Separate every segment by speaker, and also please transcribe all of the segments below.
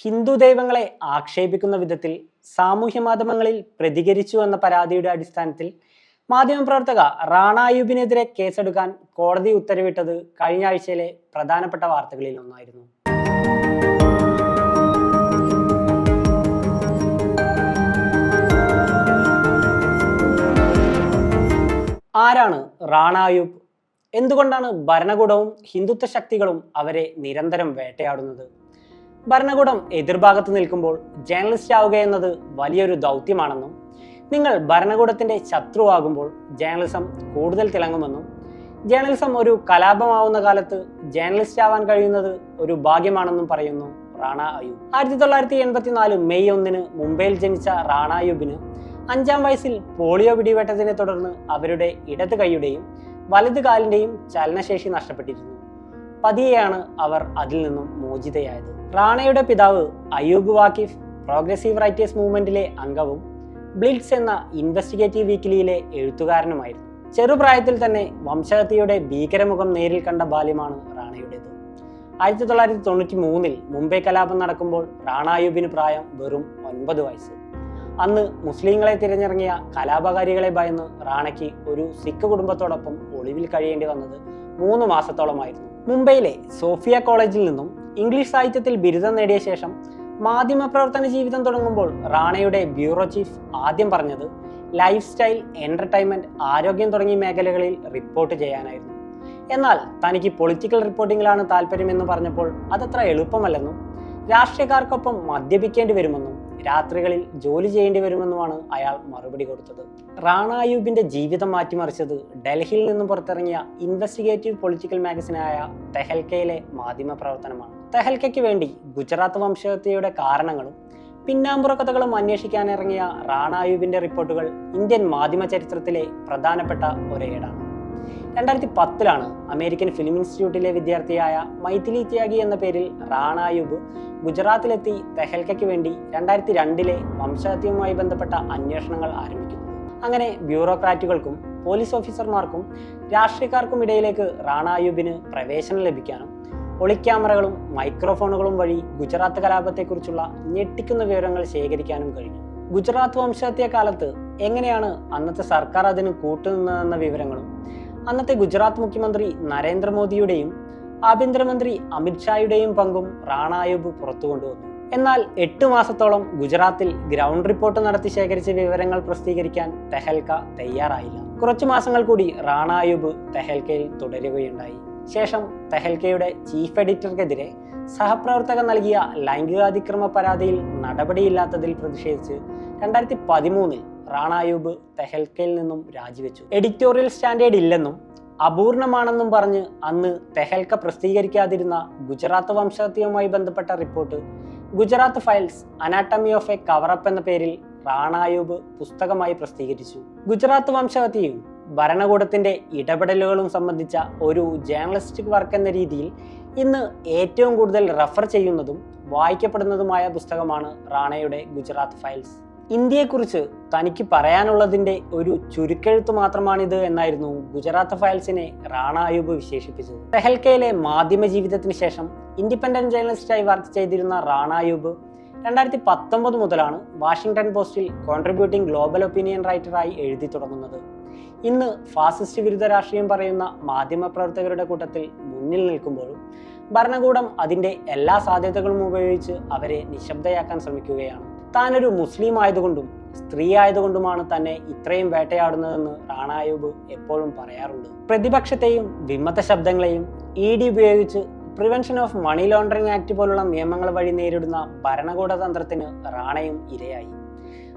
Speaker 1: ഹിന്ദു ദൈവങ്ങളെ ആക്ഷേപിക്കുന്ന വിധത്തിൽ സാമൂഹ്യ മാധ്യമങ്ങളിൽ പ്രതികരിച്ചു എന്ന പരാതിയുടെ അടിസ്ഥാനത്തിൽ മാധ്യമപ്രവർത്തക റാണായുബിനെതിരെ കേസെടുക്കാൻ കോടതി ഉത്തരവിട്ടത് കഴിഞ്ഞ ആഴ്ചയിലെ പ്രധാനപ്പെട്ട വാർത്തകളിൽ ഒന്നായിരുന്നു. ആരാണ് റാണായുബ് എന്തുകൊണ്ടാണ് ഭരണകൂടവും ഹിന്ദുത്വ ശക്തികളും അവരെ നിരന്തരം വേട്ടയാടുന്നത്? ഭരണകൂടം എതിർഭാഗത്ത് നിൽക്കുമ്പോൾ ജേർണലിസ്റ്റ് ആവുക എന്നത് വലിയൊരു ദൗത്യമാണെന്നും നിങ്ങൾ ഭരണകൂടത്തിന്റെ ശത്രുവാകുമ്പോൾ ജേർണലിസം കൂടുതൽ തിളങ്ങുമെന്നും ജേർണലിസം ഒരു കലാപമാവുന്ന കാലത്ത് ജേർണലിസ്റ്റ് ആവാൻ കഴിയുന്നത് ഒരു ഭാഗ്യമാണെന്നും പറയുന്നു റാണ അയൂബ് ആയിരത്തി തൊള്ളായിരത്തി എൺപത്തിനാല് മെയ് ഒന്നിന് മുംബൈയിൽ ജനിച്ച റാണ അയൂബിന് അഞ്ചാം വയസ്സിൽ പോളിയോ പിടിവെട്ടതിനെ തുടർന്ന് അവരുടെ ഇടത് കൈയുടെയും വലത് കാലിന്റെയും ചലനശേഷി നഷ്ടപ്പെട്ടിരുന്നു. പതിയെയാണ് അവർ അതിൽ നിന്നും മോചിതയായത്. റാണയുടെ പിതാവ് അയൂബ് വാക്കിഫ് പ്രോഗ്രസീവ് റൈറ്റേഴ്സ് മൂവ്മെന്റിലെ അംഗവും ബ്ലിറ്റ്സ് എന്ന ഇൻവെസ്റ്റിഗേറ്റീവ് വീക്കിലിയിലെ എഴുത്തുകാരനുമായിരുന്നു. ചെറുപ്രായത്തിൽ തന്നെ വംശഹത്യയുടെ ഭീകരമുഖം നേരിൽ കണ്ട ബാല്യമാണ് റാണയുടേത്. ആയിരത്തി തൊള്ളായിരത്തി തൊണ്ണൂറ്റി മൂന്നിൽ മുംബൈ കലാപം നടക്കുമ്പോൾ റാണായൂബിന് പ്രായം വെറും ഒൻപത് വയസ്സ്. അന്ന് മുസ്ലിങ്ങളെ തിരഞ്ഞിറങ്ങിയ കലാപകാരികളെ ഭയന്ന് റാണയ്ക്ക് ഒരു സിഖ് കുടുംബത്തോടൊപ്പം ഒളിവിൽ കഴിയേണ്ടി വന്നത് മൂന്ന് മാസത്തോളമായിരുന്നു. മുംബൈയിലെ സോഫിയ കോളേജിൽ നിന്നും ഇംഗ്ലീഷ് സാഹിത്യത്തിൽ ബിരുദം നേടിയ ശേഷം മാധ്യമപ്രവർത്തന ജീവിതം തുടങ്ങുമ്പോൾ റാണയുടെ ബ്യൂറോ ചീഫ് ആദ്യം പറഞ്ഞത് ലൈഫ് സ്റ്റൈൽ എന്റർടൈൻമെന്റ് ആരോഗ്യം തുടങ്ങിയ മേഖലകളിൽ റിപ്പോർട്ട് ചെയ്യാനായിരുന്നു. എന്നാൽ തനിക്ക് പൊളിറ്റിക്കൽ റിപ്പോർട്ടിങ്ങിലാണ് താല്പര്യമെന്ന് പറഞ്ഞപ്പോൾ അതത്ര എളുപ്പമല്ലെന്നും രാഷ്ട്രീയക്കാർക്കൊപ്പം മദ്യപിക്കേണ്ടി വരുമെന്നും രാത്രികളിൽ ജോലി ചെയ്യേണ്ടി വരുമെന്നുമാണ് അയാൾ മറുപടി കൊടുത്തത്. റാണ അയൂബിന്റെ ജീവിതം മാറ്റിമറിച്ചത് ഡൽഹിയിൽ നിന്നും പുറത്തിറങ്ങിയ ഇൻവെസ്റ്റിഗേറ്റീവ് പൊളിറ്റിക്കൽ മാഗസിനായ തെഹൽക്കയിലെ മാധ്യമ പ്രവർത്തനമാണ് തെഹൽക്കയ്ക്ക് വേണ്ടി ഗുജറാത്ത് വംശഹത്യയുടെ കാരണങ്ങളും പിന്നാമ്പുറ കഥകളും അന്വേഷിക്കാനിറങ്ങിയ റാണായുബിന്റെ റിപ്പോർട്ടുകൾ ഇന്ത്യൻ മാധ്യമ ചരിത്രത്തിലെ പ്രധാനപ്പെട്ട ഒരേടാണ്. രണ്ടായിരത്തി പത്തിലാണ് അമേരിക്കൻ ഫിലിം ഇൻസ്റ്റിറ്റ്യൂട്ടിലെ വിദ്യാർത്ഥിയായ മൈഥിലി ത്യാഗി എന്ന പേരിൽ റാണായുബ് ഗുജറാത്തിലെത്തി തെഹൽക്കയ്ക്ക് വേണ്ടി രണ്ടായിരത്തി രണ്ടിലെ വംശഹത്യവുമായി ബന്ധപ്പെട്ട അന്വേഷണങ്ങൾ ആരംഭിക്കുന്നു. അങ്ങനെ ബ്യൂറോക്രാറ്റുകൾക്കും പോലീസ് ഓഫീസർമാർക്കും രാഷ്ട്രീയക്കാർക്കും ഇടയിലേക്ക് റാണായുബിന് പ്രവേശനം ലഭിക്കാനും ഒളിക്യാമറകളും മൈക്രോഫോണുകളും വഴി ഗുജറാത്ത് കലാപത്തെക്കുറിച്ചുള്ള ഞെട്ടിക്കുന്ന വിവരങ്ങൾ ശേഖരിക്കാനും കഴിഞ്ഞു. ഗുജറാത്ത് വംശഹത്യ കാലത്ത് എങ്ങനെയാണ് അന്നത്തെ സർക്കാർ അതിന് കൂട്ടുനിന്നതെന്ന വിവരങ്ങളും അന്നത്തെ ഗുജറാത്ത് മുഖ്യമന്ത്രി നരേന്ദ്രമോദിയുടെയും ആഭ്യന്തരമന്ത്രി അമിത്ഷായുടെയും പങ്കും റാണായുബ് പുറത്തു കൊണ്ടുവന്നു. എന്നാൽ എട്ട് മാസത്തോളം ഗുജറാത്തിൽ ഗ്രൗണ്ട് റിപ്പോർട്ട് നടത്തി ശേഖരിച്ച വിവരങ്ങൾ പ്രസിദ്ധീകരിക്കാൻ തെഹൽക്ക തയ്യാറായില്ല. കുറച്ചു മാസങ്ങൾ കൂടി റാണായുബ് തെഹൽക്കയിൽ തുടരുകയുണ്ടായി. ശേഷം തെഹൽക്കയുടെ ചീഫ് എഡിറ്റർക്കെതിരെ സഹപ്രവർത്തകൻ നൽകിയ ലൈംഗികാതിക്രമ പരാതിയിൽ നടപടിയില്ലാത്തതിൽ പ്രതിഷേധിച്ച് രണ്ടായിരത്തി പതിമൂന്നിൽ റാണായൂബ് തെഹൽക്കയിൽ നിന്നും രാജിവെച്ചു. എഡിറ്റോറിയൽ സ്റ്റാൻഡേർഡ് ഇല്ലെന്നും അപൂർണമാണെന്നും പറഞ്ഞ് അന്ന് തെഹൽക്ക പ്രസിദ്ധീകരിക്കാതിരുന്ന ഗുജറാത്ത് വംശഹത്യയുമായി ബന്ധപ്പെട്ട report Gujarat files anatomy of a cover up എന്ന പേരിൽ റാണായൂബ് പുസ്തകമായി പ്രസിദ്ധീകരിച്ചു. ഗുജറാത്ത് വംശഹത്യയും ഭരണകൂടത്തിന്റെ ഇടപെടലുകളും സംബന്ധിച്ച ഒരു ജേർണലിസ്റ്റിക് വർക്ക് എന്ന രീതിയിൽ ഇന്ന് ഏറ്റവും കൂടുതൽ റെഫർ ചെയ്യുന്നതും വായിക്കപ്പെടുന്നതുമായ പുസ്തകമാണ് റാണയുടെ ഗുജറാത്ത് ഫയൽസ്. ഇന്ത്യയെക്കുറിച്ച് തനിക്ക് പറയാനുള്ളതിന്റെ ഒരു ചുരുക്കെഴുത്ത് മാത്രമാണിത് എന്നായിരുന്നു ഗുജറാത്ത് ഫയൽസിനെ റാണ അയൂബ് വിശേഷിപ്പിച്ചത്. തെഹൽക്കയിലെ മാധ്യമ ജീവിതത്തിന് ശേഷം ഇൻഡിപെൻഡന്റ് ജേർണലിസ്റ്റായി വർക്ക് ചെയ്തിരുന്ന റാണ അയൂബ് രണ്ടായിരത്തി പത്തൊമ്പത് മുതലാണ് വാഷിംഗ്ടൺ പോസ്റ്റിൽ കോൺട്രിബ്യൂട്ടിംഗ് ഗ്ലോബൽ ഒപ്പീനിയൻ റൈറ്ററായി എഴുതി തുടങ്ങുന്നത്. ഇന്ന് ഫാസിസ്റ്റ് വിരുദ്ധ രാഷ്ട്രീയം പറയുന്ന മാധ്യമപ്രവർത്തകരുടെ കൂട്ടത്തിൽ മുന്നിൽ നിൽക്കുമ്പോഴും ഭരണകൂടം അതിന്റെ എല്ലാ സാധ്യതകളും ഉപയോഗിച്ച് അവരെ നിശബ്ദയാക്കാൻ ശ്രമിക്കുകയാണ്. താനൊരു മുസ്ലിം ആയതുകൊണ്ടും സ്ത്രീ ആയതുകൊണ്ടുമാണ് തന്നെ ഇത്രയും വേട്ടയാടുന്നതെന്ന് റാണായൂബ് എപ്പോഴും പറയാറുണ്ട്. പ്രതിപക്ഷത്തെയും വിമത ശബ്ദങ്ങളെയും ഇ ഡി ഉപയോഗിച്ച് prevention of money laundering act പോലുള്ള നിയമങ്ങൾ വഴി നേരിടുന്ന ഭരണകൂട തന്ത്രത്തിന് റാണയും ഇരയായി.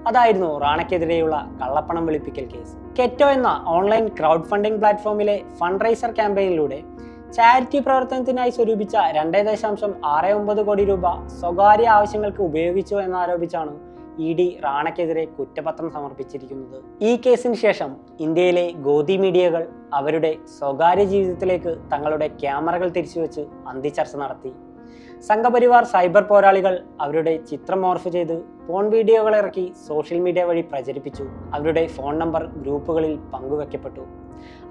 Speaker 1: അതായിരുന്നു റാണയ്ക്കെതിരെയുള്ള കള്ളപ്പണം വെളുപ്പിക്കൽ കേസ്. കെറ്റോ എന്ന ഓൺലൈൻ ക്രൗഡ് ഫണ്ടിംഗ് പ്ലാറ്റ്ഫോമിലെ ഫണ്ട് റൈസർ ക്യാമ്പയിനിലൂടെ ചാരിറ്റി പ്രവർത്തനത്തിനായി സ്വരൂപിച്ച രണ്ടേ ദശാംശം ആറ് ഒമ്പത് കോടി രൂപ സ്വകാര്യ ആവശ്യങ്ങൾക്ക് ഉപയോഗിച്ചു എന്നാരോപിച്ചാണ് ഇ ഡി റാണയ്ക്കെതിരെ കുറ്റപത്രം സമർപ്പിച്ചിരിക്കുന്നത്. ഈ കേസിന് ശേഷം ഇന്ത്യയിലെ ഗോതി മീഡിയകൾ അവരുടെ സ്വകാര്യ ജീവിതത്തിലേക്ക് തങ്ങളുടെ ക്യാമറകൾ തിരിച്ചുവെച്ച് അന്തിച്ചർച്ച നടത്തി. സംഘപരിവാർ സൈബർ പോരാളികൾ അവരുടെ ചിത്രം മോർഫ് ചെയ്ത് ഫോൺ വീഡിയോകൾ ഇറക്കി സോഷ്യൽ മീഡിയ വഴി പ്രചരിപ്പിച്ചു. അവരുടെ ഫോൺ നമ്പർ ഗ്രൂപ്പുകളിൽ പങ്കുവെക്കപ്പെട്ടു.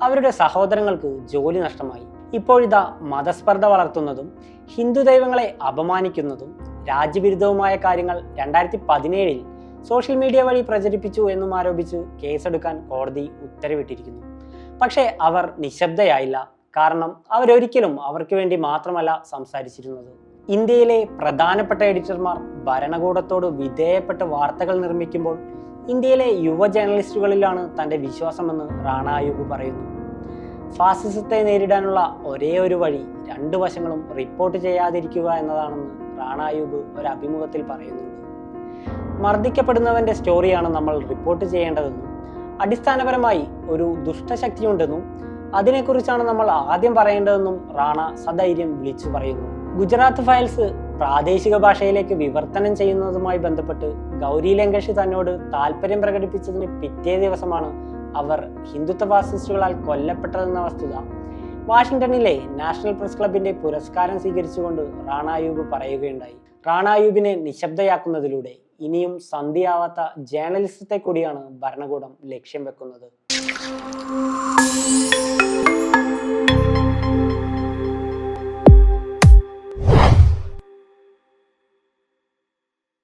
Speaker 1: അവരുടെ സഹോദരങ്ങൾക്ക് ജോലി നഷ്ടമായി. ഇപ്പോഴിതാ മതസ്പർദ്ധ വളർത്തുന്നതും ഹിന്ദു ദൈവങ്ങളെ അപമാനിക്കുന്നതും രാജ്യവിരുദ്ധവുമായ കാര്യങ്ങൾ രണ്ടായിരത്തി പതിനേഴിൽ സോഷ്യൽ മീഡിയ വഴി പ്രചരിപ്പിച്ചു എന്നും ആരോപിച്ച് കേസെടുക്കാൻ കോടതി ഉത്തരവിട്ടിരിക്കുന്നു. പക്ഷേ അവർ നിശബ്ദയായില്ല. കാരണം അവരൊരിക്കലും അവർക്ക് വേണ്ടി മാത്രമല്ല സംസാരിച്ചിരുന്നത്. ഇന്ത്യയിലെ പ്രധാനപ്പെട്ട എഡിറ്റർമാർ ഭരണകൂടത്തോട് വിധേയപ്പെട്ട വാർത്തകൾ നിർമ്മിക്കുമ്പോൾ ഇന്ത്യയിലെ യുവ ജേർണലിസ്റ്റുകളിലാണ് തന്റെ വിശ്വാസമെന്ന് റാണ അയൂബ് പറയുന്നു. ഫാസിസത്തെ നേരിടാനുള്ള ഒരേ ഒരു വഴി രണ്ടു വശങ്ങളും റിപ്പോർട്ട് ചെയ്യാതിരിക്കുക എന്നതാണെന്ന് റാണ അയൂബ് ഒരു അഭിമുഖത്തിൽ പറയുന്നുണ്ട്. മർദ്ദിക്കപ്പെടുന്നവന്റെ സ്റ്റോറിയാണ് നമ്മൾ റിപ്പോർട്ട് ചെയ്യേണ്ടതെന്നും അടിസ്ഥാനപരമായി ഒരു ദുഷ്ടശക്തിയുണ്ടെന്നും അതിനെക്കുറിച്ചാണ് നമ്മൾ ആദ്യം പറയേണ്ടതെന്നും റാണ സധൈര്യം വിളിച്ചു പറയുന്നു. ഗുജറാത്ത് ഫയൽസ് പ്രാദേശിക ഭാഷയിലേക്ക് വിവർത്തനം ചെയ്യുന്നതുമായി ബന്ധപ്പെട്ട് ഗൗരി ലങ്കേഷ് തന്നോട് താല്പര്യം പ്രകടിപ്പിച്ചതിന് പിറ്റേ ദിവസമാണ് അവർ ഹിന്ദുത്വ ഫാസിസ്റ്റുകളാൽ കൊല്ലപ്പെട്ടതെന്ന വസ്തുത. വാഷിംഗ്ടണിലെ നാഷണൽ പ്രസ് ക്ലബിന്റെ പുരസ്കാരം സ്വീകരിച്ചുകൊണ്ട് റാണായൂബ് പറയുകയുണ്ടായി. റാണായൂബിനെ നിശബ്ദയാക്കുന്നതിലൂടെ ഇനിയും സന്ധിയാവാത്ത ജേർണലിസത്തെ കൂടിയാണ് ഭരണകൂടം ലക്ഷ്യം വെക്കുന്നത്.